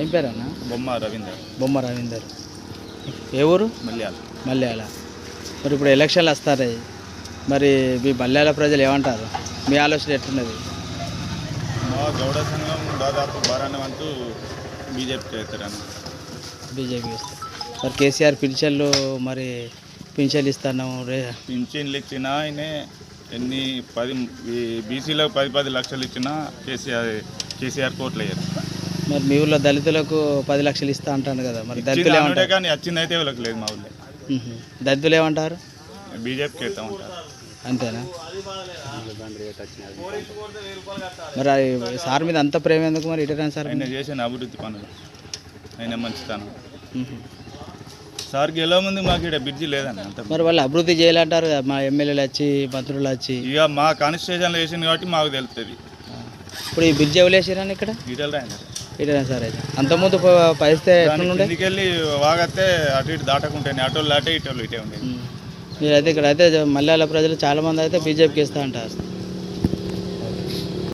ఏం పేరు అన్న బొమ్మ రవీందర్. బొమ్మ రవీందర్. ఏ ఊరు? మల్యాల. మల్యాల. మరి ఇప్పుడు ఎలక్షన్లు వస్తాయి మరి మీ మల్యాల ప్రజలు ఏమంటారు? మీ ఆలోచన ఎట్టున్నది మా గౌడ సంఘం దాదాపు బారాన వంతు బీజేపీకి అవుతారని బీజేపీ వస్తారు మరి కేసీఆర్ పింఛన్లు మరి పింఛన్లు ఇస్తున్నాము రే పింఛన్లు ఇచ్చినా ఆయనే ఎన్ని పది బీసీలకు పది పది లక్షలు ఇచ్చినా కేసీఆర్ కేసీఆర్ కోట్లు అయ్యారు మరి మీ ఊళ్ళో దళితులకు పది లక్షలు ఇస్తా అంటాను కదా మరి దళితులు ఏమంటారు? కానీ వచ్చింది అయితే వాళ్ళకి లేదు మా ఊళ్ళో. దళితులు ఏమంటారు? బీజేపీకి అవుతా ఉంటారు. అంతేనా? మరి అది సార్ మీద అంత ప్రేమ ఎందుకు మరి ఇటరాని సార్ ఆయన చేసిన అభివృద్ధి పనులు. ఆయన మంచితనం. సార్ గెలవ ముందు మాకు ఇక్కడ బ్రిడ్జి లేదన్న అంత మరి వాళ్ళు అభివృద్ధి చేయాలంటారు కదా మా ఎమ్మెల్యేలు వచ్చి మంత్రులు వచ్చి. ఇక మా కాన్స్టిట్యూషన్లో వేసింది కాబట్టి మాకు తెలుస్తుంది ఇప్పుడు ఈ బ్రిడ్జ్ ఎవలేసారని ఇక్కడ? డీటెయిల్ రాయండి ఇటేనా సార్ అయితే అంతకుముందు ప- పరిస్థితి ఎట్లుండే కిందికెళ్ళి వాగతే అటు ఇటు దాటకుంటాయి అటోళ్ళు అటే ఇటోళ్ళు ఇటే ఉండేది మీరైతే ఇక్కడ అయితే మలయాళ ప్రజలు చాలా మంది అయితే బీజేపీకి ఇస్తా అంటారు